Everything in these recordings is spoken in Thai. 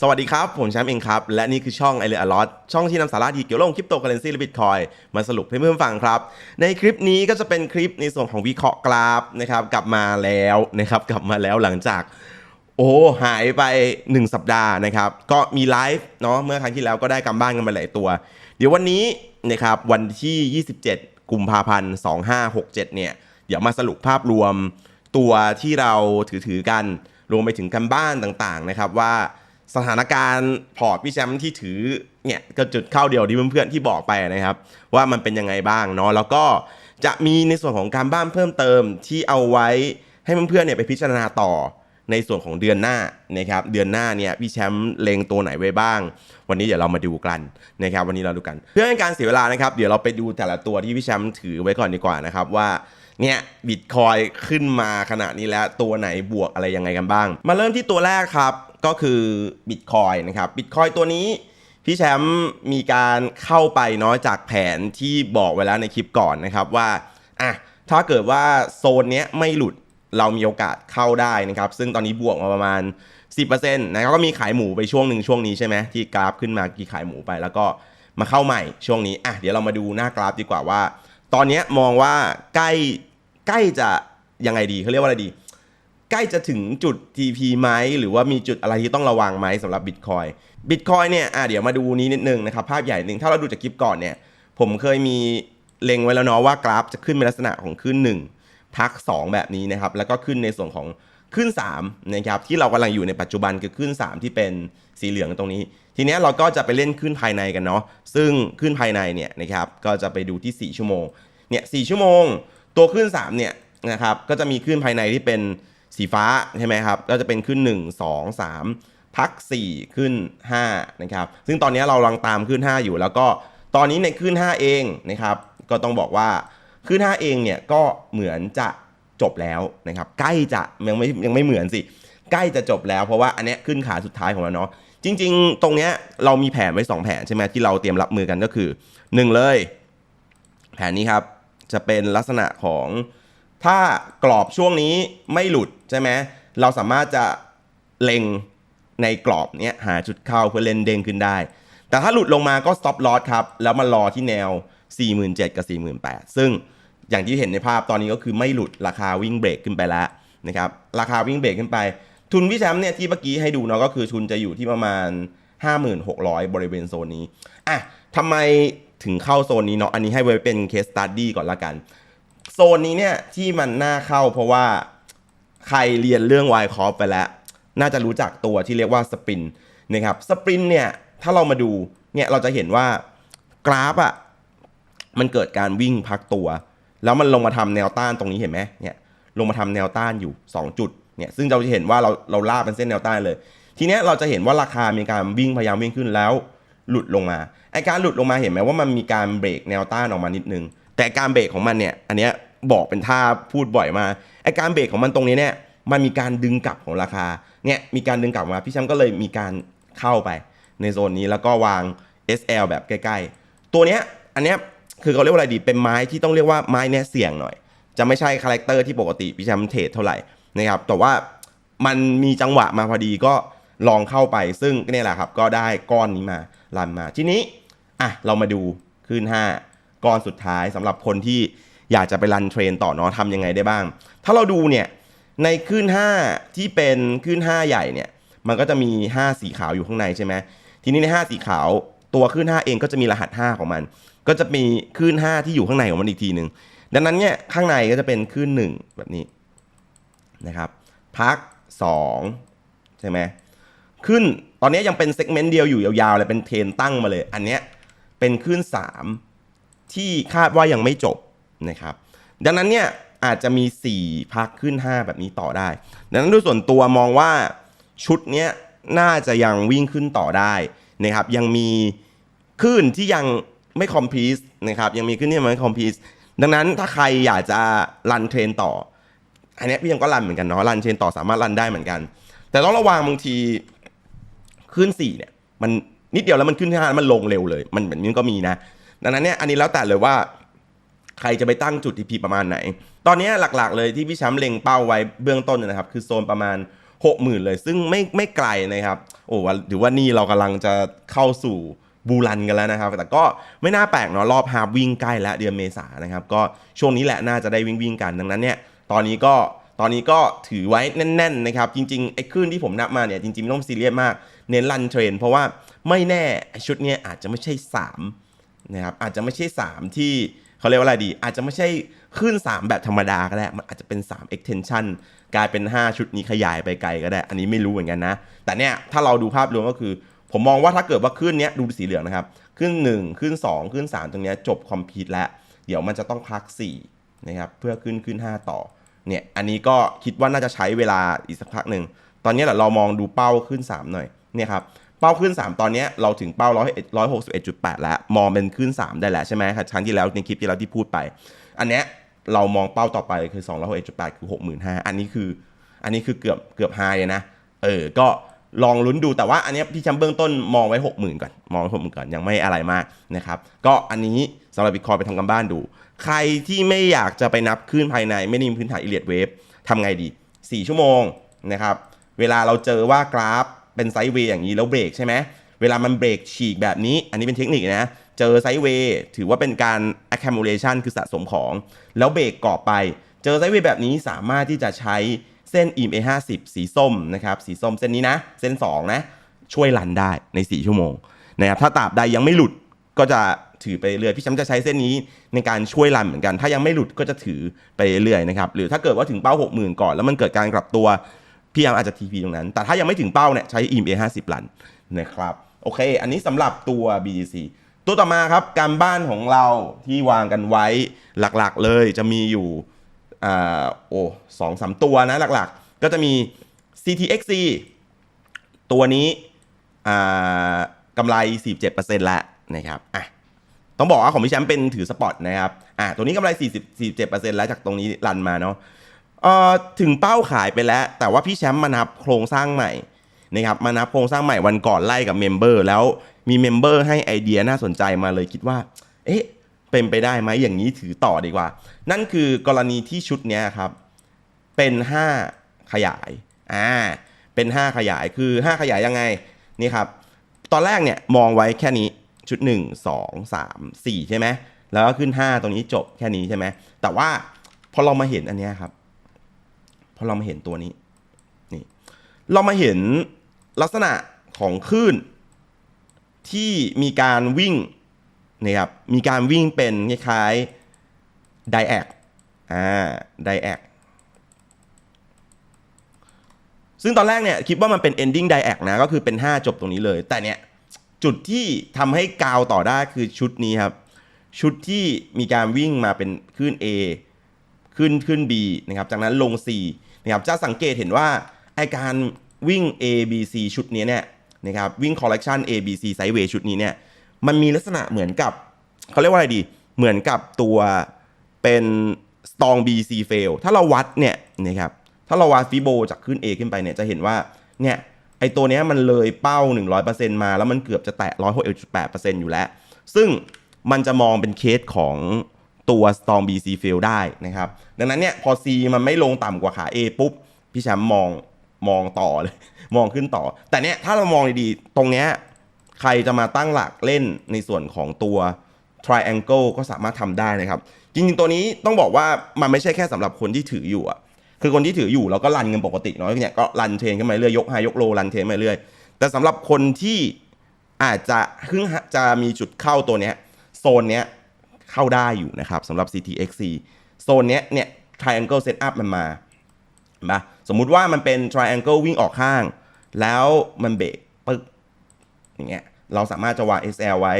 สวัสดีครับ ผมแชมป์เองครับ และนี่คือช่องไอเรียอลอตช่องที่นำสาระดีเกี่ยวกับคริปโตเคอเรนซีและบิตคอยมาสรุปให้เพื่อนฟังครับ ในคลิปนี้ก็จะเป็นคลิปในส่วนของวิเคราะห์กราฟนะครับ กลับมาแล้วนะครับ กลับมาแล้วหลังจาก โอ้หายไป 1 สัปดาห์นะครับ ก็มีไลฟ์เนาะเมื่อครั้งที่แล้วก็ได้กำบ้านกันไปหลายตัว เดี๋ยววันนี้นะครับวันที่ 27 กุมภาพันธ์ 2567 เนี่ยเดี๋ยวมาสรุปภาพรวมตัวที่เราถือถือกันรวมไปถึงกันบ้านต่างๆนะครับว่า สถานการณ์พอร์ตพี่แชมป์ที่ถือเนี่ยก็จุดเข้าเดียวที่เพื่อนๆที่บอกไปนะครับ ว่ามันเป็นยังไงบ้างเนาะแล้วก็จะมีในส่วนของการบ้านเพิ่มเติมที่เอาไว้ให้เพื่อนๆเนี่ยไปพิจารณาต่อในส่วนของเดือนหน้านะครับเดือนหน้าเนี่ยพี่แชมป์เลงตัวไหนไว้บ้าง วันนี้เดี๋ยวเรามาดูกันนะครับวันนี้เราดูกัน เพื่อให้การเสียเวลานะครับ เดี๋ยวเราไปดูแต่ละตัวที่พี่แชมป์ถือไว้ก่อนดีกว่านะครับว่าเนี่ยบิตคอยขึ้นมาขนาดนี้แล้วตัวไหนบวกอะไรยังไงกันบ้าง มาเริ่มที่ตัวแรกครับ ก็คือบิตคอยนะครับบิตคอยตัวนี้พี่แชมป์มีการเข้าไปเนาะจากแผนที่บอกไว้แล้วในคลิปก่อนนะครับว่าอะถ้าเกิดว่าโซนเนี้ยไม่หลุดเรามีโอกาสเข้าได้นะครับ ซึ่งตอนนี้บวกมาประมาณ 10%นะครับก็มีขายหมูไปช่วงหนึ่งช่วงนี้ใช่ไหมที่กราฟขึ้นมากี่ขายหมูไปแล้วก็มาเข้าใหม่ช่วงนี้อะเดี๋ยวเรามาดูหน้ากราฟดีกว่าว่า ตอนนี้มองว่าใกล้ใกล้จะยังไงดีเขาเรียกว่าอะไรดี ใกล้จะถึงจุด TP ไหมหรือว่ามีจุดอะไรที่ต้องระวังไหมสำหรับ Bitcoin Bitcoin เนี่ยอะเดี๋ยวมาดูนี้นิดนึงนะครับ ภาพใหญ่หนึ่งถ้าเราดูจากคลิปก่อนเนี่ยผมเคยมีเล็งไว้แล้วเนาะว่ากราฟจะขึ้นเป็นลักษณะของขึ้น1พัก 2 แบบนี้นะครับ แล้วก็ขึ้นในส่วนของขึ้น3นะครับที่เรากำลังอยู่ในปัจจุบันคือขึ้น 3 ที่เป็นสีเหลืองตรงนี้ ทีนี้เราก็จะไปเล่นขึ้นภายในกันเนาะซึ่งขึ้นภายในเนี่ยนะครับก็จะไปดูที่ 4 ชั่วโมงเนี่ยสชั่วโมง ตัวขึ้น3เนี่ยนะครับก็จะมีขึ้นภายในที่เป็น สีฟ้าใช่ไหมครับ ก็จะเป็นขึ้น 1 2 3 พัก 4 ขึ้น 5 นะครับ ซึ่งตอนนี้เราลังตามขึ้น 5 อยู่ แล้วก็ตอนนี้ในขึ้น 5 เองนะครับ ก็ต้องบอกว่าขึ้น 5 เองเนี่ยก็เหมือนจะจบแล้วนะครับ ใกล้จะยังไม่ยังไม่เหมือนสิ ใกล้จะจบแล้วเพราะว่าอันเนี้ยขึ้นขาสุดท้ายของเราเนาะ จริง ๆ ตรงเนี้ยเรามีแผนไว้ 2 แผนใช่ไหมที่เราเตรียมรับมือกันก็คือ 1 เลย แผนนี้ครับจะเป็นลักษณะของ ถ้ากรอบช่วงนี้ไม่หลุดใช่ไหมเราสามารถจะเล็งในกรอบเนี้ยหาจุดเข้าเพื่อเล่นเด้งขึ้นได้ แต่ถ้าหลุดลงมาก็ stop loss ครับ แล้วมารอที่แนว 47,000 กับ 48,000 ซึ่งอย่างที่เห็นในภาพตอนนี้ก็คือไม่หลุดราคาวิ่งเบรกขึ้นไปแล้วนะครับราคาวิ่งเบรกขึ้นไป ทุนพี่แชมป์เนี่ยที่เมื่อกี้ให้ดูเนาะก็คือทุนจะอยู่ที่ประมาณ 5,600 บริเวณโซนนี้อะทำไมถึงเข้าโซนนี้เนาะอันนี้ให้ไว้เป็น case study ก่อนละกัน โซนนี้เนี่ยที่มันน่าเข้าเพราะว่าใครเรียนเรื่อง y c o f ไปแล้ว น่าจะรู้จักตัวที่เรียกว่าสปรินนะครับสปรินเนี่ยถ้าเรามาดูเนี่ยเราจะเห็นว่ากราฟอะ่ะมันเกิดการวิ่งพักตัว แล้วมันลงมาทำแนวต้านตรงนี้เห็นไหมเนี่ยลงมาทำแนวต้านอยู่ 2 จุดเนี่ยซึ่งเราจะเห็นว่าเราเราลากเป็นเส้นแนวต้านเลย ทีเนี้ยเราจะเห็นว่าราคามีการวิ่งพยายามวิ่งขึ้นแล้ว หลุดลงมาไอการหลุดลงมาเห็นไหมว่ามันมีการเบรกแนวต้านออกมานิดนึง แต่การเบรกของมันเนี่ยอันเนี้ยบอกเป็นท่าพูดบ่อยมาไอการเบรกของมันตรงนี้เนี่ยมันมีการดึงกลับของราคาเนี่ยมีการดึงกลับมาพี่แชมป์ก็เลยมีการเข้าไปในโซนนี้แล้วก็วาง SL แบบใกล้ ๆ ตัวเนี้ยอันเนี้ยคือเขาเรียกว่าอะไรดีเป็นไม้ที่ต้องเรียกว่าไม้เนี่ยเสี่ยงหน่อย จะไม่ใช่คาแรคเตอร์ที่ปกติพี่แชมป์เทรดเท่าไหร่นะครับแต่ว่ามันมีจังหวะมาพอดีก็ลองเข้าไปซึ่งนี่แหละครับก็ได้ก้อนนี้มาลันมาทีนี้อะเรามาดูขึ้น 5 ก้อนสุดท้ายสำหรับคนที่อยากจะไปรันเทรนต่อเนาะทำยังไงได้บ้าง ถ้าเราดูเนี่ยในขึ้น5 ที่เป็นขึ้น5 ใหญ่เนี่ยมันก็จะมี 5 สีขาวอยู่ข้างในใช่ไหมทีนี้ใน 5 สีขาวตัวขึ้น5 เองก็จะมีรหัส 5 ของมัน ก็จะมีขึ้น5 ที่อยู่ข้างในของมันอีกทีหนึ่งดังนั้นเนี่ยข้างในก็จะเป็นขึ้น1 แบบนี้นะครับพัก 2 ใช่ไหมขึ้นตอนนี้ยังเป็นเซกเมนต์เดียวอยู่ยาวๆเลยเป็นเทรนตั้งมาเลย อันเนี้ยเป็นขึ้น3 ที่คาดว่ายังไม่จบนะครับ ดังนั้นเนี่ยอาจจะมี 4 พักขึ้น 5 แบบนี้ต่อได้ ดังนั้นด้วยส่วนตัวมองว่าชุดเนี้ยน่าจะยังวิ่งขึ้นต่อได้นะครับยังมีขึ้นที่ยังไม่คอมพลีสนะครับยังมีขึ้นที่ยังไม่คอมพลีสดังนั้นถ้าใครอยากจะรันเทรนต่อ อันนี้พี่ยังก็รันเหมือนกันเนาะรันเทรนต่อสามารถรันได้เหมือนกัน แต่ต้องระวังบางทีขึ้นสี่เนี่ยมันนิดเดียวแล้วมันขึ้นห้าแล้วมันลงเร็วเลย มันแบบนี้ก็มีนะ ดังนั้นเนี่ยอันนี้แล้วแต่เลยว่าใครจะไปตั้งจุด TP ประมาณไหน ตอนนี้หลักๆ เลยที่พี่แชมป์เล็งเป้าไว้เบื้องต้นนะครับ คือโซนประมาณหกหมื่นเลย ซึ่งไม่ไม่ไกลนะครับ โอ้ว่าถือว่านี่เรากำลังจะเข้าสู่บูรันกันแล้วนะครับ แต่ก็ไม่น่าแปลกเนาะรอบฮาร์ปวิ่งใกล้แล้วเดือนเมษานะครับ ก็ช่วงนี้แหละน่าจะได้วิ่งวิ่งกันดังนั้นเนี่ยตอนนี้ก็ตอนนี้ก็ถือไว้แน่น ๆ นะครับ จริงๆไอ้คลื่นที่ผมนับมาเนี่ยจริงๆไม่ต้องซีเรียสมากเน้นรันเทรนเพราะว่าไม่แน่ชุดเนี้ยอาจจะไม่ใช่ 3 นะครับอาจจะไม่ใช่ 3 ที่เขาเรียกว่าอะไรดี อาจจะไม่ใช่ขึ้น 3 แบบธรรมดาก็ได้ มันอาจจะเป็น 3 extension กลายเป็น 5 ชุดนี้ขยายไปไกลก็ได้ อันนี้ไม่รู้เหมือนกันนะ แต่เนี่ยถ้าเราดูภาพรวมก็คือ ผมมองว่าถ้าเกิดว่าขึ้นเนี้ยดูสีเหลืองนะครับขึ้น 1 ขึ้น 2 ขึ้น 3 ตรงเนี้ยจบคอมพิวแล้ว เดี๋ยวมันจะต้องพัก4นะครับเพื่อขึ้นขึ้น 5 ต่อเนี่ยอันนี้ก็คิดว่าน่าจะใช้เวลาอีกสักพักหนึ่งตอนนี้แหละเรามองดูเป้าขึ้น 3 หน่อยเนี่ยครับ เป้าขึ้น 3 ตอนนี้เราถึงเป้า100 161.8 แล้ว มองเป็นขึ้น 3 ได้แล้วใช่ไหมครับครั้งที่แล้วในคลิปที่เราที่พูดไป อันเนี้ยเรามองเป้าต่อไปคือ 261.8 คือ 65,000 อันนี้คือ อันนี้คือเกือบเกือบไฮเลยนะ เออ ก็ลองลุ้นดูแต่ว่าอันนี้พี่แชมป์เบื้องต้นมองไว้ 60,000 ก่อน มองไว้60,000 ก่อน ยังไม่อะไรมากนะครับ ก็อันนี้สำหรับบิตคอยไปทำกันบ้านดู ใครที่ไม่อยากจะไปนับขึ้นภายในไม่ได้มีพื้นฐานอิเลียดเวฟทำไงดี 4 ชั่วโมงนะครับ เวลาเราเจอว่ากราฟ เป็นไซด์เวย์อย่างนี้แล้วเบรกใช่ไหมเวลามันเบรกฉีกแบบนี้ อันนี้เป็นเทคนิคนะ เจอไซด์เวย์ถือว่าเป็นการ accumulation คือสะสมของ แล้วเบรกกรอไป เจอไซด์เวย์แบบนี้สามารถที่จะใช้เส้น EMA 50สีส้มนะครับสีส้มเส้นนี้นะ เส้น 2 นะ ช่วยรันได้ใน 4 ชั่วโมงนะครับถ้าตราบใดยังไม่หลุดก็จะถือไปเรื่อยพี่แชมป์จะใช้เส้นนี้ในการช่วยรันเหมือนกัน ถ้ายังไม่หลุดก็จะถือไปเรื่อยนะครับ หรือถ้าเกิดว่าถึงเป้า 60,000 ก่อน แล้วมันเกิดการกลับตัว พี่ยามอาจจะ TP ตรงนั้น แต่ถ้ายังไม่ถึงเป้าเนี่ยใช้ EMA 50รันนะครับ โอเค อันนี้สำหรับตัว BTC ตัวต่อมาครับการบ้านของเราที่วางกันไว้หลักๆเลยจะมีอยู่อ่าโอ้สองสามตัวนะหลักๆ ก็จะมี CTXC ตัวนี้อ่ากำไร 47%แล้วนะครับอะต้องบอกว่าของพี่แชมป์เป็นถือสปอตนะครับอะตัวนี้กำไร 40 47%แล้วจากตรงนี้รันมาเนาะ เอ่อถึงเป้าขายไปแล้ว แต่ว่าพี่แชมป์มานับโครงสร้างใหม่นะครับมานับโครงสร้างใหม่วันก่อนไล่กับเมมเบอร์แล้วมีเมมเบอร์ให้ไอเดียน่าสนใจมาเลยคิดว่า เอ๊ะเป็นไปได้ไหมอย่างนี้ถือต่อดีกว่า นั่นคือกรณีที่ชุดนี้ครับ เป็น 5 ขยายอ่าเป็น 5 ขยายคือ 5 ขยายยังไงนี่ครับ ตอนแรกเนี่ยมองไว้แค่นี้ชุด 1 2 3 4 ใช่ไหมแล้วก็ขึ้น 5 ตรงนี้จบแค่นี้ใช่ไหมแต่ว่าพอเรามาเห็นอันนี้ครับ พอเรามาเห็นตัวนี้นี่เรามาเห็นลักษณะของคลื่น ที่มีการวิ่งนะครับมีการวิ่งเป็นคล้ายๆไดแอกอ่าไดแอกซึ่งตอนแรกเนี่ยคิดว่ามันเป็น ending d i a c นะก็คือเป็น 5 จบตรงนี้เลย แต่เนี่ยจุดที่ทำให้กาวต่อได้คือชุดนี้ครับ ชุดที่มีการวิ่งมาเป็นคลื่น A ขึ้นขึ้น B นะครับจากนั้นลง C นะครับจะสังเกตเห็นว่าไอการวิ่ง A B C ชุดนี้เนี่ยนะครับวิ่ง collection A B C sideway ชุดนี้เนี่ยมันมีลักษณะเหมือนกับเขาเรียกว่าอะไรดี เหมือนกับตัวเป็น strong B C fail ถ้าเราวัดเนี่ยนะครับถ้าเราวัดฟิโบจากขึ้น A ขึ้นไปเนี่ยจะเห็นว่าเนี่ยไอตัวเนี้ยมันเลยเป้า 100%มาแล้วมันเกือบจะแตะ161.8%อยู่แล้ว ซึ่งมันจะมองเป็นเคสของ ตัว Storm BC Fail ได้นะครับ ดังนั้นเนี่ยพอ C มันไม่ลงต่ำกว่าขา A ปุ๊บ พี่แชมป์มองมองต่อเลย มองขึ้นต่อ แต่เนี่ยถ้าเรามองดีๆ ตรงเนี้ยใครจะมาตั้งหลักเล่นในส่วนของตัว Triangle ก็สามารถทำได้นะครับ จริงๆ ตัวนี้ต้องบอกว่ามันไม่ใช่แค่สำหรับคนที่ถืออยู่อะคือคนที่ถืออยู่เราก็รันกันปกติเนาะเนี่ยก็รันเทรนขึ้นมาเรื่อยยกไฮยกโลรันเทรนมาเรื่อยแต่สำหรับคนที่อาจจะเพิ่งจะมีจุดเข้าตัวเนี้ยโซนเนี้ย เข้าได้อยู่นะครับสำหรับ CTXC โซนเนี้ยเนี่ย triangle setup มันมาเห็นปะสมมุติว่ามันเป็น triangle วิ่งออกข้าง แล้วมันเบรกปึ๊กอย่างเงี้ยเราสามารถจะวาง SL ไว้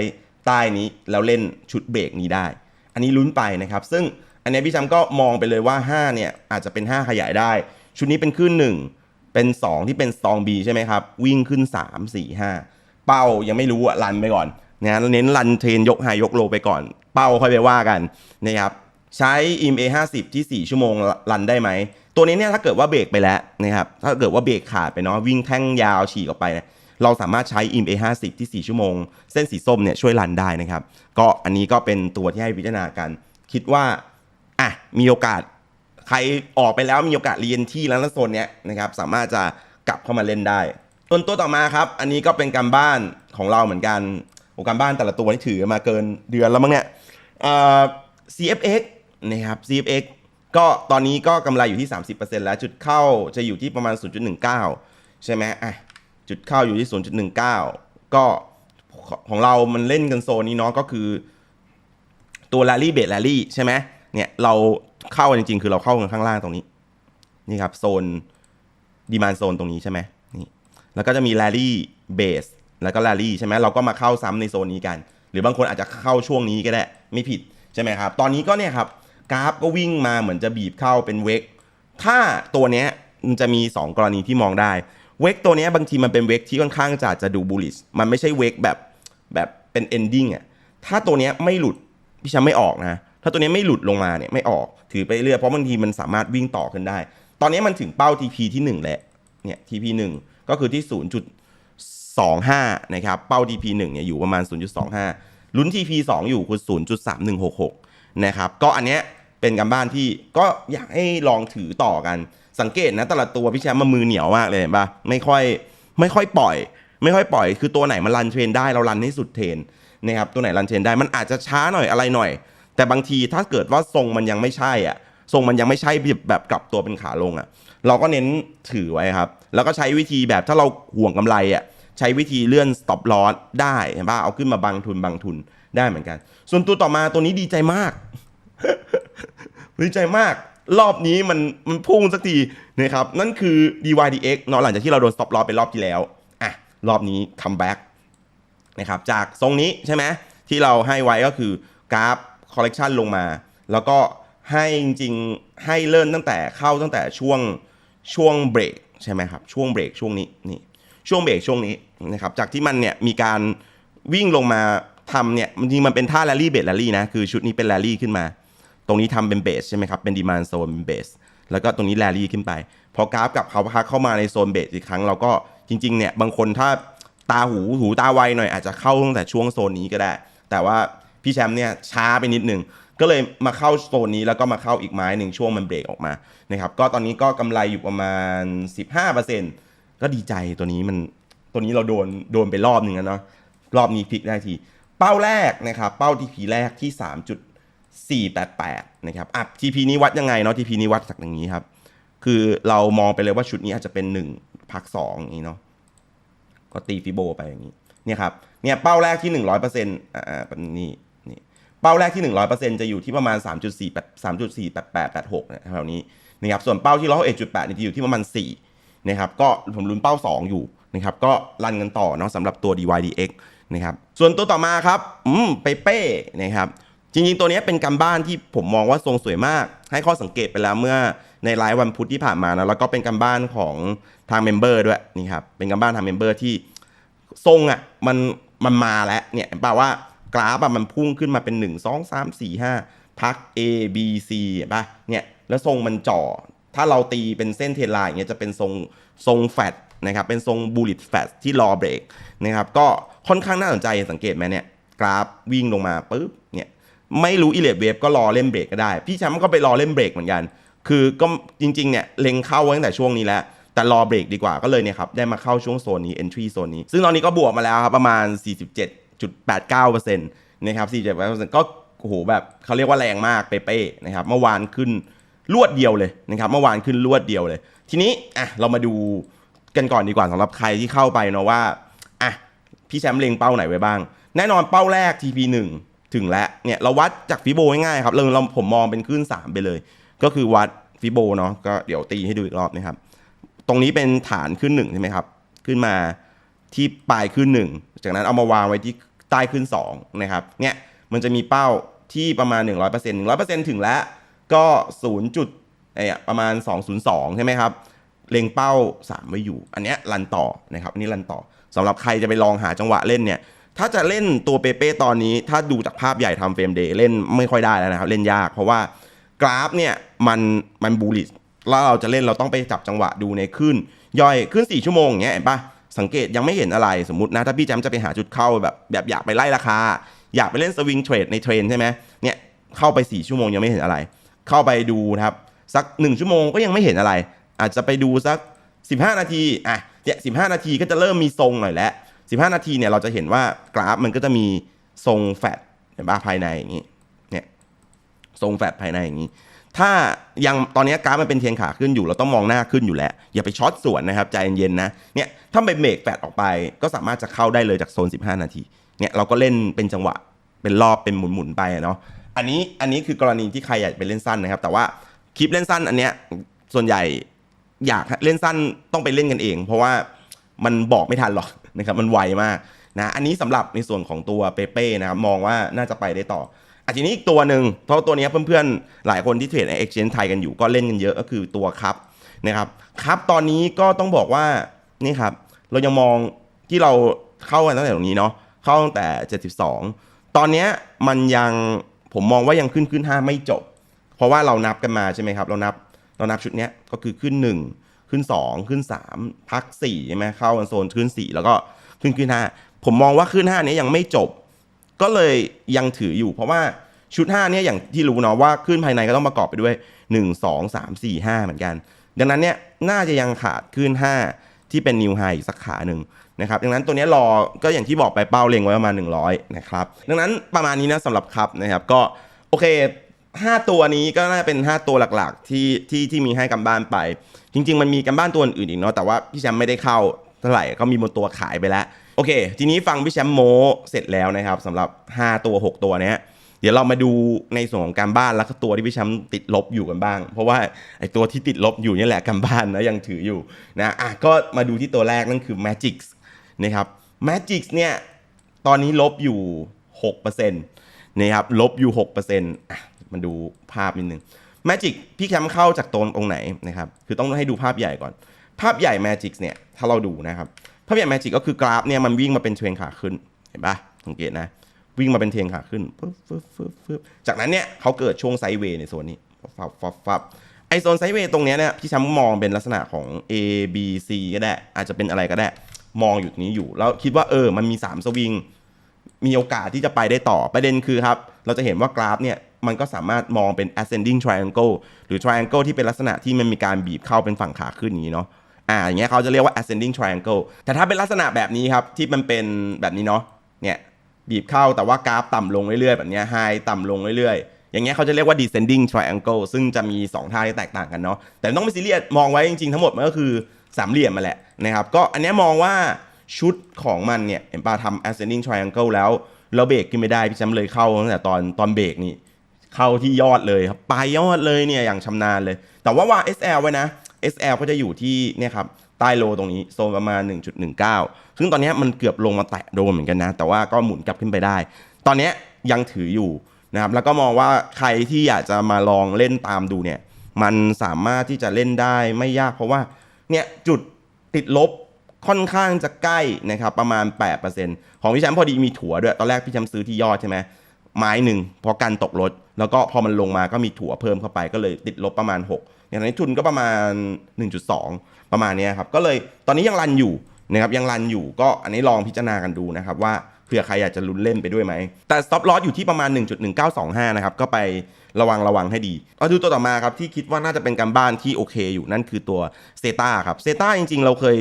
ใต้นี้แล้วเล่นชุดเบรกนี้ได้ อันนี้ลุ้นไปนะครับ ซึ่งอันนี้พี่แชมก็มองไปเลยว่า 5 เนี่ย อาจจะเป็น 5 ขยายได้ ชุดนี้เป็นขึ้น 1 เป็น 2 ที่เป็น Strong B ใช่ไหมครับ วิ่งขึ้น 3 4 5 เป้ายังไม่รู้อะรันไปก่อน นะเน้นรันเทรนยกไฮยกโลไปก่อน เป้าค่อยไปว่ากันนะครับใช้ IM A50 ที่ 4 ชั่วโมงรันได้ไหม ตัวนี้เนี่ยถ้าเกิดว่าเบรกไปแล้วนะครับถ้าเกิดว่าเบรกขาดไปเนาะวิ่งแท่งยาวฉีกออกไปเนี่ยเราสามารถใช้ IM A50 ที่ 4 ชั่วโมง เส้นสีส้มเนี่ยช่วยรันได้นะครับ ก็อันนี้ก็เป็นตัวที่ให้พิจารณากัน คิดว่าอะมีโอกาสใครออกไปแล้วมีโอกาสเรียนที่แล้วนะโซนเนี้ยนะครับสามารถจะกลับเข้ามาเล่นได้ส่วนตัวต่อมาครับ อันนี้ก็เป็นการบ้านของเราเหมือนกัน โอการบ้านแต่ละตัวนี่ถือมาเกินเดือนแล้วมั้งเนี่ยอ่อ CFX นะครับ CFX ก็ตอนนี้ก็กำไรอยู่ที่ 30%แล้วจุดเข้าจะอยู่ที่ประมาณ 0.19 ใช่ไหมอะจุดเข้าอยู่ที่ 0.19 ก็ของเรามันเล่นกันโซนนี้เนาะก็คือตัว Rally b a s e Rally ใช่ไหมเนี่ยเราเข้าจริงๆ คือเราเข้ากันข้างล่างตรงนี้ นี่ครับ โซนดีมานโซนตรงนี้ใช่ไหมนี่แล้วก็จะมี Rally Base แล้วก็ Rally ใช่ไหมเราก็มาเข้าซ้ำในโซนนี้กัน หรือบางคนอาจจะเข้าช่วงนี้ก็ได้ไม่ผิดใช่ไหมครับ ตอนนี้ก็เนี่ยครับกราฟก็วิ่งมาเหมือนจะบีบเข้าเป็นเวกถ้าตัวเนี้ยมันจะมี 2 กรณีที่มองได้ เวกตัวเนี้ยบางทีมันเป็นเวกที่ค่อนข้างจะจะดูบูลลิชมันไม่ใช่เวกแบบแบบเป็น ending อะ ถ้าตัวเนี้ยไม่หลุดพี่ชมป์ไม่ออกนะ ถ้าตัวนี้ไม่หลุดลงมาเนี่ยไม่ออก ถือไปเรื่อยเพราะบางทีมันสามารถวิ่งต่อขึ้นได้ ตอนนี้มันถึงเป้า TP ที่1แล้วเนี่ย TP 1ก็คือที่ 25 นะครับ เป้า TP 1เนี่ยอยู่ประมาณ 0.25 ลุ้น TP 2 อยู่คือ 0.3166 นะครับ ก็อันเนี้ยเป็นการบ้านที่ก็อยากให้ลองถือต่อกัน สังเกตนะแต่ละตัวพี่แชมป์มามือเหนียวมากเลยเห็นปะไม่ค่อยไม่ค่อยปล่อย ไม่ค่อยปล่อย คือตัวไหนมันรันเทรนได้เรารันให้สุดเทรนนะครับ ตัวไหนรันเชนได้มันอาจจะช้าหน่อยอะไรหน่อย แต่บางทีถ้าเกิดว่าทรงมันยังไม่ใช่อะทรงมันยังไม่ใช่แบบแบบกลับตัวเป็นขาลงอะ เราก็เน้นถือไว้ครับ แล้วก็ใช้วิธีแบบถ้าเราห่วงกำไรอะ ใช้วิธีเลื่อน stop loss ได้เห็นป่ะเอาขึ้นมาบังทุนบังทุนได้เหมือนกัน ส่วนตัวต่อมาตัวนี้ดีใจมาก ดีใจมาก รอบนี้มันมันพุ่งสักทีนะครับนั่นคือ DYDX เนาะหลังจากที่เราโดน stop loss ไปรอบที่แล้วอะรอบนี้ come back นะครับจากทรงนี้ใช่ไหมที่เราให้ไว้ก็คือกราฟคอลเลกชันลงมา แล้วก็ให้จริงๆให้เริ่มตั้งแต่เข้าตั้งแต่ช่วงช่วงเบรกใช่ไหมครับช่วงเบรกช่วงนี้นี่ ช่วงเบรกช่วงนี้นะครับจากที่มันเนี่ยมีการวิ่งลงมาทำเนี่ยจริงมันเป็นท่าแรลลี่เบสแรลลี่นะคือชุดนี้เป็นแรลลี่ขึ้นมา ตรงนี้ทำเป็นเบสใช่ไหมครับเป็นดีมานโซนเป็นเบสแล้วก็ตรงนี้แรลลี่ขึ้นไป พอกราฟกับเขาพักเข้ามาในโซนเบสอีกครั้งเราก็จริงๆเนี่ยบางคนถ้าตาหูหูตาไวหน่อยอาจจะเข้าตั้งแต่ช่วงโซนนี้ก็ได้ แต่ว่าพี่แชมป์เนี่ยช้าไปนิดนึงก็เลยมาเข้าโซนนี้แล้วก็มาเข้าอีกไม้หนึ่งช่วงมันเบรกออกมานะครับก็ตอนนี้ก็กำไรอยู่ประมาณ 15% ก็ดีใจตัวนี้มันตัวนี้เราโดนโดนไปรอบหนึ่งแล้วเนาะรอบนี้พลิกได้ที เป้าแรกนะครับ เป้า TP แรกที่ 3.488 นะครับอะ TP นี้วัดยังไงเนาะ TP นี้วัดจากอย่างนี้ครับ คือเรามองไปเลยว่าชุดนี้อาจจะเป็น 1พัก2อย่างนี้เนาะก็ตีฟิโบไปอย่างนี้เนี่ยครับเนี่ยเป้าแรกที่ 100%อ่าเป็นนี่นี่เป้าแรกที่ 100%จะอยู่ที่ประมาณ 3.4 3.48886นะแถวนี้นะครับส่วนเป้าที่101.8นี่จะอยู่ที่ประมาณ 4 นะครับก็ผมลุ้นเป้า 2 อยู่นะครับก็รันกันต่อเนาะสำหรับตัว DYDX นะครับส่วนตัวต่อมาครับอืมเปเป้นะครับจริงๆ ตัวนี้เป็นการบ้านที่ผมมองว่าทรงสวยมาก ให้ข้อสังเกตไปแล้วเมื่อในไลฟ์วันพุธที่ผ่านมานะแล้วก็เป็นการบ้านของทางเมมเบอร์ด้วยนี่ครับเป็นการบ้านทางเมมเบอร์ที่ทรงอะมันมันมาแล้วเนี่ยแปลว่ากราฟอะมันพุ่งขึ้นมาเป็น 1 2 3 4 5พัก A B C เห็นปะเนี่ยแล้วทรงมันจ่อ ถ้าเราตีเป็นเส้นเทรนไลน์อย่างเงี้ยจะเป็นทรงทรงแฟตนะครับเป็นทรงบูลลิตแฟตที่รอเบรกนะครับก็ค่อนข้างน่าสนใจสังเกตไหมเนี่ยกราฟวิ่งลงมาปุ๊บเนี่ยไม่รู้อิเลดเวฟก็รอเล่นเบรกก็ได้ พี่แชมป์ก็ไปรอเล่นเบรกเหมือนกัน คือก็จริงๆเนี่ยเล็งเข้าไว้ตั้งแต่ช่วงนี้แล้ว แต่รอเบรกดีกว่าก็เลยเนี่ยครับได้มาเข้าช่วงโซนนี้ entry โซนนี้ ซึ่งตอนนี้ก็บวกมาแล้วครับประมาณ 47.89%นะครับ47%ก็โอ้โหแบบเขาเรียกว่าแรงมากเป๊ะๆนะครับเมื่อวานขึ้น รวดเดียวเลยนะครับเมื่อวานขึ้นรวดเดียวเลย ทีนี้อะเรามาดูกันก่อนดีกว่าสำหรับใครที่เข้าไปเนาะว่าอะพี่แชมป์เล็งเป้าไหนไว้บ้าง แน่นอนเป้าแรก TP 1 ถึงแล้วเนี่ยเราวัดจากฟิโบง่ายๆครับเราเราผมมองเป็นขึ้น3 ไปเลย ก็คือวัดฟิโบเนาะก็เดี๋ยวตีให้ดูอีกรอบนะครับ ตรงนี้เป็นฐานขึ้น1ใช่ไหมครับ ขึ้นมาที่ปลายขึ้น 1 จากนั้นเอามาวางไว้ที่ใต้ขึ้น2นะครับเนี่ยมันจะมีเป้าที่ประมาณ 100% 100%ถึงแล้ว ก็ 0. จุดเอ่ยประมาณ 202 ใช่ไหมครับ เล็งเป้า 3 ไว้อยู่ อันเนี้ยรันต่อนะครับอันนี้รันต่อสำหรับใครจะไปลองหาจังหวะเล่นเนี่ย ถ้าจะเล่นตัวเปเป้ตอนนี้ ถ้าดูจากภาพใหญ่ทำเฟรมเดย์เล่นไม่ค่อยได้แล้วนะครับ เล่นยาก เพราะว่ากราฟเนี่ยมันมันบูลิสแล้วเราจะเล่นเราต้องไปจับจังหวะดูในขึ้น ย่อยขึ้น 4 ชั่วโมงอย่างเงี้ยเห็นปะสังเกตยังไม่เห็นอะไรสมมตินะ ถ้าพี่แจมจะไปหาจุดเข้าแบบแบบอยากไปไล่ราคา อยากไปเล่นสวิงเทรดในเทรนใช่ไหมเนี่ยเข้าไป 4 ชั่วโมงยังไม่เห็นอะไร เข้าไปดูนะครับสัก 1 ชั่วโมงก็ยังไม่เห็นอะไร อาจจะไปดูสัก 15 นาทีอะเนี่ย15นาทีก็จะเริ่มมีทรงหน่อยแล้ว15 นาทีเนี่ยเราจะเห็นว่ากราฟมันก็จะมีทรงแฟดเห็นปะภายในอย่างนี้เนี่ยทรงแฟดภายในอย่างนี้ ถ้ายังตอนนี้กราฟมันเป็นเทียนขาขึ้นอยู่เราต้องมองหน้าขึ้นอยู่แล้ว อย่าไปช็อตส่วนนะครับใจเย็นๆนะเนี่ยถ้าไปเบรกแฟดออกไปก็สามารถจะเข้าได้เลยจากโซน 15 นาทีเนี่ยเราก็เล่นเป็นจังหวะเป็นรอบเป็นหมุนๆไปเนาะ อันนี้อันนี้คือกรณีที่ใครอยากไปเล่นสั้นนะครับ แต่ว่าคลิปเล่นสั้นอันเนี้ยส่วนใหญ่อยากเล่นสั้นต้องไปเล่นกันเอง เพราะว่ามันบอกไม่ทันหรอกนะครับมันไวมากนะอันนี้สำหรับในส่วนของตัวเปเป้นะครับมองว่าน่าจะไปได้ต่ออันนี้อีกตัวหนึ่งเพราะตัวนี้เพื่อนๆ หลายคนที่เทรดใน Exchange ไทยกันอยู่ก็เล่นกันเยอะก็คือตัวครับนะครับครับตอนนี้ก็ต้องบอกว่านี่ครับเรายังมองที่เราเข้ากันตั้งแต่ตรงนี้เนาะเข้าตั้งแต่ 72 ตอนเนี้ยมันยัง ผมมองว่ายังขึ้นขึ้น 5 ไม่จบ เพราะว่าเรานับกันมาใช่ไหมครับ เรานับเรานับชุดเนี้ยก็คือขึ้น 1 ขึ้น 2 ขึ้น 3 พัก4ใช่ไหมเข้ากันโซนขึ้น 4 แล้วก็ขึ้นขึ้น 5 ผมมองว่าขึ้น 5 เนี้ยยังไม่จบ ก็เลยยังถืออยู่ เพราะว่าชุด 5 เนี่ยอย่างที่รู้เนาะว่าขึ้นภายในก็ต้องประกอบไปด้วย 1 2 3 4 5 เหมือนกัน ดังนั้นเนี่ยน่าจะยังขาดขึ้น 5 ที่เป็นนิวไฮอีกสักขาหนึ่งนะครับดังนั้นตัวนี้รอก็อย่างที่บอกไปเป้าเล็งไว้ประมาณ 100 นะครับ ดังนั้นประมาณนี้นะสำหรับครับนะครับก็โอเค 5 ตัวนี้ก็น่าจะเป็น 5 ตัวหลักๆที่ที่ที่มีให้กันบ้านไป จริง ๆ มันมีกันบ้านตัวอื่นอีกเนาะแต่ว่าพี่แชมป์ไม่ได้เข้าเท่าไหร่ก็มีบนตัวขายไปแล้วโอเค ทีนี้ฟังพี่แชมป์โมเสร็จแล้วนะครับสำหรับ 5 ตัว 6 ตัวเนี้ย ดี๋ยวเรามาดูในส่วนของการบ้านแล้วก็ตัวที่พี่แชมป์ติดลบอยู่กันบ้าง เพราะว่าไอ้ตัวที่ติดลบอยู่นี่แหละการบ้านนะยังถืออยู่นะอะก็มาดูที่ตัวแรกนั่นคือ Magic นะครับ Magic เนี่ยตอนนี้ลบอยู่6%นะครับลบอยู่6%อะมาดูภาพนิดนึง Magic พี่แคมป์เข้าจากตรงตรงไหนนะครับคือต้องให้ดูภาพใหญ่ก่อน ภาพใหญ่ Magic เนี่ยถ้าเราดูนะครับภาพใหญ่ Magic ก็คือกราฟเนี่ยมันวิ่งมาเป็นเทรนขาขึ้นเห็นปะสังเกตนะ วิ่งมาเป็นเทรนขาขึ้นฟึบฟึบฟึบฟึบจากนั้นเนี่ยเขาเกิดช่วงไซเวย์ในโซนนี้ฟับฟับฟับไอโซนไซเวย์ตรงเนี้ยเนี่ยพี่ชมป์มองเป็นลักษณะของ A B C ก็ได้ อาจจะเป็นอะไรก็ได้ มองอยู่ตรงนี้อยู่ แล้วคิดว่าเออมันมี 3 สวิง มีโอกาสที่จะไปได้ต่อประเด็นคือครับ เราจะเห็นว่ากราฟเนี่ยมันก็สามารถมองเป็น ascending triangle หรือ triangle ที่เป็นลักษณะที่มันมีการบีบเข้าเป็นฝั่งขาขึ้นอย่างนี้เนาะอ่าอย่างเงี้ยเขาจะเรียกว่า ascending triangle แต่ถ้าเป็นลักษณะแบบนี้ครับที่มันเป็นแบบนี้เนาะเนี่ย บีบเข้าแต่ว่ากราฟต่ำลงเรื่อยๆ แบบนี้ย high ต่ำลงเรื่อยๆ อย่างเงี้ยเขาจะเรียกว่า descending triangle ซึ่งจะมี 2 ท่าที่แตกต่างกันเนาะแต่ต้องไปซีเรียสมองไว้จริงๆ ทั้งหมดมันก็คือสามเหลี่ยมมาแหละนะครับก็อันนี้มองว่าชุดของมันเนี่ยเห็นป่ะทำ ascending triangle แล้วแล้วเบรกขึ้นไม่ได้พี่แชมป์เลยเข้าตั้งแต่ตอนตอนเบรกนี่เข้าที่ยอดเลยครับปลายยอดเลยเนี่ยอย่างชำนาญเลย แต่ว่าวา SL ไว้นะ SL ก็จะอยู่ที่เนี่ยครับ ใต้โลตรงนี้โซนประมาณ 1.19 ซึ่งตอนนี้มันเกือบลงมาแตะโดนเหมือนกันนะ แต่ว่าก็หมุนกลับขึ้นไปได้ ตอนนี้ยยังถืออยู่นะครับแล้วก็มองว่าใครที่อยากจะมาลองเล่นตามดูเนี่ยมันสามารถที่จะเล่นได้ไม่ยากเพราะว่าเนี่ยจุดติดลบค่อนข้างจะใกล้นะครับประมาณ 8%ของพี่แชมป์พอดีมีถั่วด้วย ตอนแรกพี่แชมป์ซื้อที่ยอดใช่ไหม ไม้หนึ่งเพราะกันตกรถ แล้วก็พอมันลงมาก็มีถั่วเพิ่มเข้าไปก็เลยติดลบประมาณ 6 อย่างนี้ทุนก็ประมาณ 1.2 ประมาณเนี้ยครับ ก็เลยตอนนี้ยังรันอยู่นะครับยังรันอยู่ก็อันนี้ลองพิจารณากันดูนะครับว่าเผื่อใครอยากจะลุ้นเล่นไปด้วยไหม แต่ stop loss อยู่ที่ประมาณ 1.1925 นะครับ ก็ไประวังระวังให้ดีเอาดูตัวต่อมาครับที่คิดว่าน่าจะเป็นการบ้านที่โอเคอยู่นั่นคือตัวเซตาครับเซตาจริงๆ เราเคย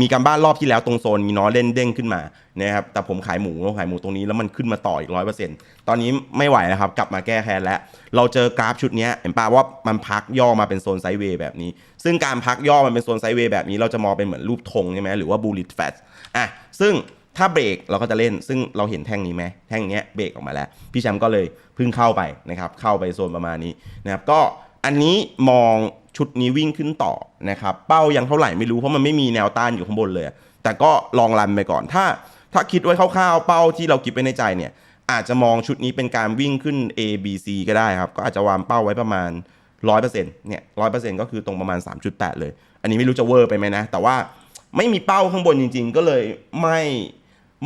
มีการบ้านรอบที่แล้วตรงโซนมีน้อเล่นเด้งขึ้นมานะครับแต่ผมขายหมูเราขายหมูตรงนี้แล้วมันขึ้นมาต่ออีกร้อยเปอร์เซ็นต์ตอนนี้ไม่ไหวแล้วครับ กลับมาแก้แค้นแล้ว เราเจอกราฟชุดนี้เห็นป่าว่ามันพักย่อมาเป็นโซนไซด์เวย์แบบนี้ ซึ่งการพักย่อมันเป็นโซนไซด์เวย์แบบนี้เราจะมองเป็นเหมือนรูปธงใช่ไหมหรือว่าบูลลิตแฟตอะซึ่งถ้าเบรกเราก็จะเล่นซึ่งเราเห็นแท่งนี้ไหมแท่งนี้เบรกออกมาแล้ว พี่แชมป์ก็เลยพิ่งเข้าไปนะครับเข้าไปโซนประมาณนี้นะครับก็อันนี้มอง ชุดนี้วิ่งขึ้นต่อนะครับ เป้ายังเท่าไหร่ไม่รู้เพราะมันไม่มีแนวต้านอยู่ข้างบนเลย แต่ก็ลองรันไปก่อน ถ้าถ้าคิดไว้คร่าวๆ เป้าที่เราคิดไว้ในใจเนี่ย อาจจะมองชุดนี้เป็นการวิ่งขึ้น A B C ก็ได้ครับ ก็อาจจะวางเป้าไว้ประมาณ 100%เนี่ย100%ก็คือตรงประมาณ 3.8 เลย อันนี้ไม่รู้จะเวอร์ไปไหมนะ แต่ว่าไม่มีเป้าข้างบนจริง ๆ ก็เลยไม่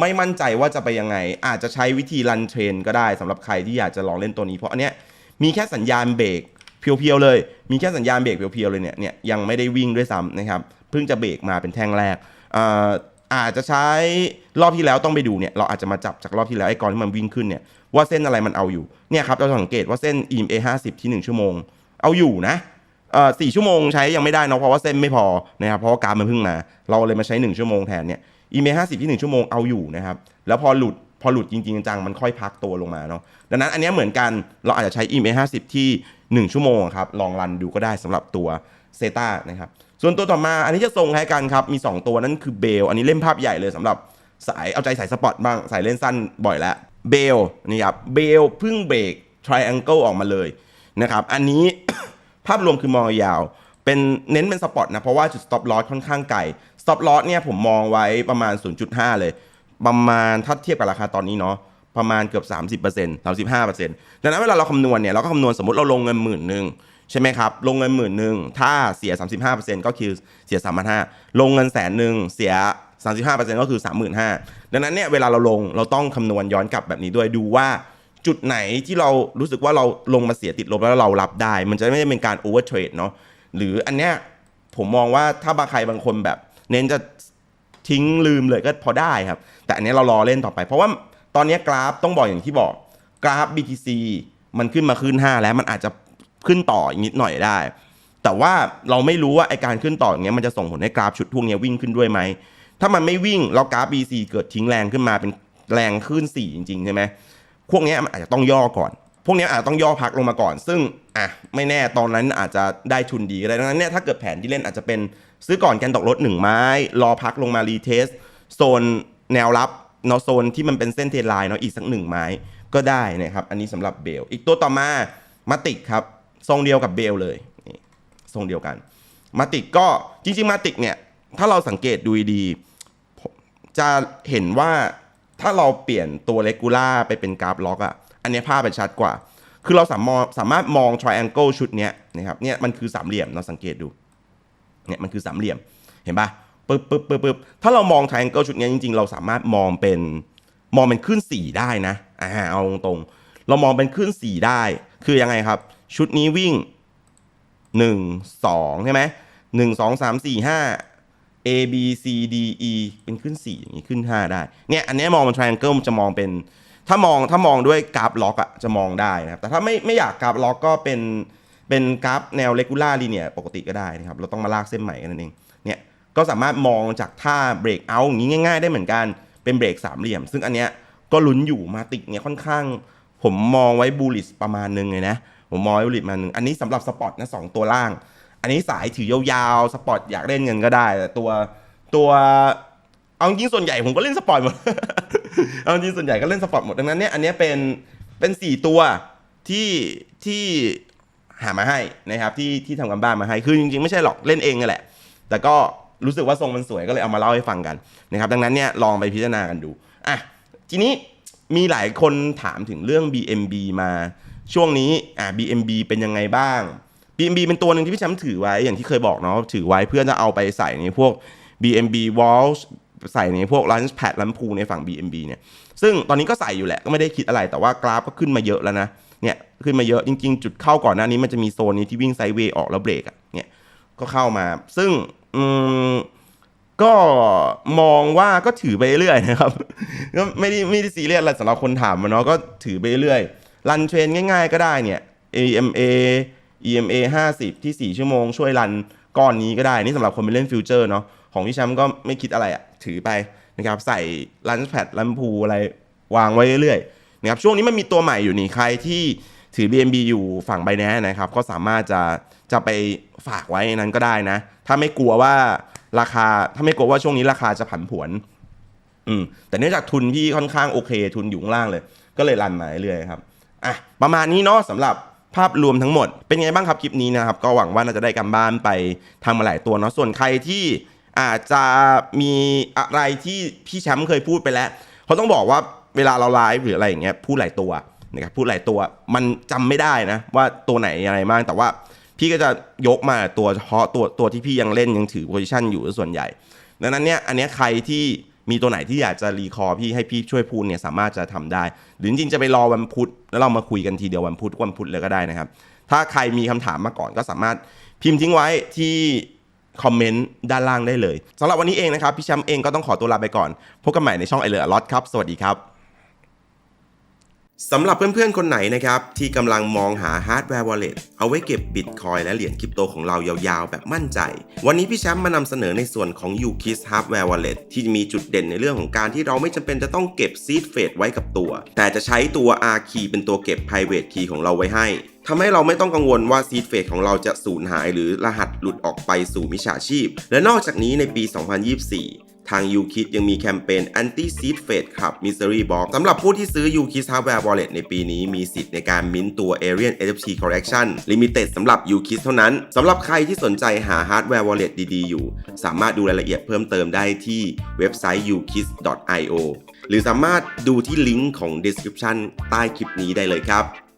ไม่มั่นใจว่าจะไปยังไง อาจจะใช้วิธีรันเทรนก็ได้สำหรับใครที่อยากจะลองเล่นตัวนี้เพราะอันเนี้ยมีแค่สัญญาณเบรก เพียวๆเลย มีแค่สัญญาณเบรกเพียวๆเลยเนี่ยเนี่ยยังไม่ได้วิ่งด้วยซ้ำนะครับเพิ่งจะเบรกมาเป็นแท่งแรกอาอาจจะใช้รอบที่แล้วต้องไปดูเนี่ยเราอาจจะมาจับจากรอบที่แล้วไอ้กอนที่มันวิ่งขึ้นเนี่ยว่าเส้นอะไรมันเอาอยู่เนี่ยครับเราสังเกตว่าเส้น EMA 50 ที่ 1 ชั่วโมง เอาอยู่นะเอ่อสี่ชั่วโมงใช้ยังไม่ได้เนะเพราะว่าเส้นไม่พอนะครับเพราะว่ากรมันเพิ่งมา เราเลยมาใช้ 1 ชั่วโมงแทนเนี่ยอีเมห้าสิบที่ 1 ชั่วโมงเอาอยู่นะครับแล้วพอหลุดพอหลุดจริงๆจังมันค่อยพักตัวลงมาเนาะดังนั้นอันนี้เหมือนกันเราอาจจะใช้อีเมห้าสิบที่ 1 ชั่วโมงครับลองรันดูก็ได้สำหรับตัวเซตานะครับส่วนตัวต่อมาอันนี้จะทรงคล้ายกันครับ มี 2 ตัวนั่นคือเบลอันนี้เล่นภาพใหญ่เลยสำหรับสายเอาใจสายสปอร์ตบ้างสายเล่นสั้นบ่อยแล้วเบลนี่ครับเบลพิ่งเบรก triangle ออกมาเลยนะครับอันนี้ ภาพรวมคือมองยาวเป็นเน้นเป็นสปอร์ตนะเพราะว่าจุด stop loss ค่อนข้างไกล stop loss เนี่ยผมมองไว้ประมาณ 0.5 เลย ประมาณถ้าเทียบกับราคาตอนนี้เนาะ ประมาณเกือบ 30% 35%ดังนั้นเวลาเราคำนวณเนี่ยเราก็คำนวณสมมติเราลงเงินหมื่นหนึ่งใช่ไหมครับ ลงเงินหมื่นหนึ่งถ้าเสีย 35%ก็คือเสีย 3,500 ลงเงินแสนหนึ่งเสีย 35%ก็คือ 35,000ดังนั้นเนี่ยเวลาเราลงเราต้องคำนวณย้อนกลับแบบนี้ด้วยดูว่าจุดไหนที่เรารู้สึกว่าเราลงมาเสียติดลบแล้วเรารับได้ มันจะไม่ได้เป็นการโอเวอร์เทรดเนาะหรืออันเนี้ยผมมองว่าถ้าบางใครบางคนแบบ เน้นจะทิ้งลืมเลยก็พอได้ครับ แต่อันนี้เรารอเล่นต่อไป เพราะว่า ตอนนี้กราฟต้องบอกอย่างที่บอกกราฟ BTC มันขึ้นมาขึ้น 5 แล้วมันอาจจะขึ้นต่ออีกนิดหน่อยได้ แต่ว่าเราไม่รู้ว่าไอการขึ้นต่ออย่างเงี้ยมันจะส่งผลให้กราฟชุดพวกเนี้ยวิ่งขึ้นด้วยไหม ถ้ามันไม่วิ่งแล้วกราฟ BTC เกิดทิ้งแรงขึ้นมาเป็นแรงขึ้น 4 จริงๆใช่ไหมพวกเนี้ยมันอาจจะต้องย่อก่อน พวกเนี้ยอาจจะต้องย่อพักลงมาก่อน ซึ่งอะไม่แน่ตอนนั้นอาจจะได้ทุนดีก็ได้ดังนั้นเนี่ยถ้าเกิดแผนที่เล่นอาจจะเป็นซื้อก่อนแกนตกรถหนึ่งไม้ รอพักลงมารีเทสโซนแนวรับ เนาะโซนที่มันเป็นเส้นเทไลน์เนาะอีกสักหนึ่งไม้ก็ได้นะครับ อันนี้สำหรับเบล อีกตัวต่อมามาติกครับทรงเดียวกับเบลเลยนี่ทรงเดียวกัน มาติกก็จริงๆมาติกเนี่ยถ้าเราสังเกตดูดี จะเห็นว่าถ้าเราเปลี่ยนตัวเลกูล่าไปเป็นกราฟล็อกอะอันนี้ภาพมันชัดกว่า คือเราสามารถสามารถมอง triangle ชุดนี้นะครับเนี่ยมันคือสามเหลี่ยมเราสังเกตดูเนี่ยมันคือสามเหลี่ยมเห็นปะ ปึ๊บปึ๊บปึ๊บปึ๊บถ้าเรามอง triangle ชุดนี้จริง ๆ เราสามารถมองเป็นมองเป็นขึ้นสี่ได้นะอ่าเอาตรงๆเรามองเป็นขึ้นสี่ได้ คือยังไงครับ ชุดนี้วิ่งหนึ่งสองใช่ไหมหนึ่งสองสามสี่ห้า A B C D E เป็นขึ้นสี่อย่างนี้ขึ้นห้าได้ เนี่ยอันนี้มองเป็น triangle มันจะมองเป็น ถ้ามองถ้ามองด้วยกราฟล็อกอะจะมองได้นะครับ แต่ถ้าไม่ไม่อยากกราฟล็อกก็เป็นเป็นกราฟแนว regular linear ปกติก็ได้นะครับ เราต้องมาลากเส้นใหม่กันนั่นเอง เนี่ย ก็สามารถมองจากท่า break out อย่างนี้ง่าย ๆ ได้เหมือนกันเป็นเบรกสามเหลี่ยม ซึ่งอันเนี้ยก็ลุ้นอยู่มาติกเนี่ยค่อนข้าง ผมมองไว้บูลิสประมาณนึงเลยนะ ผมมองไว้บูลิสมาหนึ่งอันนี้สำหรับสปอร์ตนะสองตัวล่าง อันนี้สายถือยาวๆสปอร์ตอยากเล่นเงินก็ได้ แต่ตัวตัวเอาจริงส่วนใหญ่ผมก็เล่นสปอร์ตหมดเอาจริงส่วนใหญ่ก็เล่นสปอร์ตหมดดังนั้นเนี่ยอันเนี้ยเป็นเป็นสี่ตัวที่ที่หามาให้นะครับที่ที่ทำกันบ้านมาให้คือจริงๆ ไม่ใช่หรอกเล่นเองนั่นแหละ แต่ก็ รู้สึกว่าทรงมันสวยก็เลยเอามาเล่าให้ฟังกันนะครับดังนั้นเนี่ยลองไปพิจารณากันดูอะทีนี้มีหลายคนถามถึงเรื่อง BMB มาช่วงนี้อะ BMB เป็นยังไงบ้าง BMB เป็นตัวหนึ่งที่พี่แชมป์ถือไว้อย่างที่เคยบอกเนาะถือไว้เพื่อจะเอาไปใส่ในพวก BMB Walls ใส่ในพวก Lunch Pad ลันพูในฝั่ง BMB เนี่ยซึ่งตอนนี้ก็ใส่อยู่แหละก็ไม่ได้คิดอะไรแต่ว่ากราฟก็ขึ้นมาเยอะแล้วนะเนี่ยขึ้นมาเยอะจริง ๆ จุดเข้าก่อนหน้านี้มันจะมีโซนนี้ที่วิ่งไซด์เวย์ออกแล้วเบรกอะเนี่ยก็เข้ามา ซึ่ง อืมก็มองว่าก็ถือไปเรื่อยนะครับก็ไม่ได้ไม่ได้ซีเรียสอะไรสำหรับคนถามมันเนาะก็ถือไปเรื่อยรันเทรนง่ายๆก็ได้เนี่ย AMA EMA 50 ที่ 4 ชั่วโมงช่วยรันก้อนนี้ก็ได้ นี่สำหรับคนไปเล่นฟิวเจอร์เนาะของพี่แชมป์ก็ไม่คิดอะไรอะ่ะถือไปนะครับใส่ลันแพดลันพูอะไรวางไว้เรื่อยๆนะครับช่วงนี้มันมีตัวใหม่อยู่นี่ใครที่ถือ BNB อยู่ฝั่งไบแนนะครับ ก็สามารถจะ จะไปฝากไว้นั้นก็ได้นะ ถ้าไม่กลัวว่าราคาถ้าไม่กลัวว่าช่วงนี้ราคาจะผันผวน อืม แต่เนื่องจากทุนพี่ค่อนข้างโอเค ทุนอยู่ข้างล่างเลย ก็เลยรันมาเรื่อยครับอะประมาณนี้เนาะสำหรับภาพรวมทั้งหมด เป็นไงบ้างครับคลิปนี้นะครับ ก็หวังว่าน่าจะได้กำบ้านไปทำมาหลายตัวเนาะส่วนใครที่อาจจะมีอะไรที่พี่แชมป์เคยพูดไปแล้วเขาต้องบอกว่าเวลาเราไลฟ์หรืออะไรอย่างเงี้ยพูดหลายตัวนะครับพูดหลายตัวมันจำไม่ได้นะว่าตัวไหนอะไรบ้างแต่ว่า พี่ก็จะยกมาตัวเฉพาะตัวตัวที่พี่ยังเล่นยังถือโพซิชันอยู่ส่วนใหญ่ ดังนั้นเนี่ยอันนี้ใครที่มีตัวไหนที่อยากจะรีคอร์พี่ให้พี่ช่วยพูดเนี่ยสามารถจะทำได้ หรือจริงจะไปรอวันพุธแล้วเรามาคุยกันทีเดียววันพุธวันพุธเลยก็ได้นะครับ ถ้าใครมีคำถามมาก่อนก็สามารถพิมพ์ทิ้งไว้ที่คอมเมนต์ด้านล่างได้เลยสำหรับวันนี้เองนะครับ พี่แชมป์เองก็ต้องขอตัวลาไปก่อน พบกันใหม่ในช่องไอเลอร์ลอตครับ สวัสดีครับ สำหรับเพื่อนๆ คนไหนนะครับ ที่กำลังมองหาฮาร์ดแวร์ wallet เอาไว้เก็บบิตคอยและเหรียญคริปโตของเรายาวๆ แบบมั่นใจ วันนี้พี่แชมป์มานำเสนอในส่วนของ UKIS Hardware Wallet ที่มีจุดเด่นในเรื่องของการที่เราไม่จำเป็นจะต้องเก็บ Seed Phrase ไว้กับตัว แต่จะใช้ตัว R key เป็นตัวเก็บ private key ของเราไว้ให้ทำให้เราไม่ต้องกังวลว่า Seed Phrase ของเราจะสูญหายหรือรหัสหลุดออกไปสู่มิจฉาชีพ และนอกจากนี้ในปี 2024 ทาง UKIT ยังมีแคมเปญ Anti Seed Fade ครับ Mystery Box สำหรับผู้ที่ซื้อ UKIT Hardware Wallet ในปีนี้มีสิทธิ์ในการมิ้นตัว Alien NFT Collection Limited สำหรับ UKIT เท่านั้น สำหรับใครที่สนใจหา Hardware Wallet ดีๆ อยู่ สามารถดูรายละเอียดเพิ่มเติมได้ที่เว็บไซต์ ukit.io หรือสามารถดูที่ลิงก์ของ description ใต้คลิปนี้ได้เลยครับ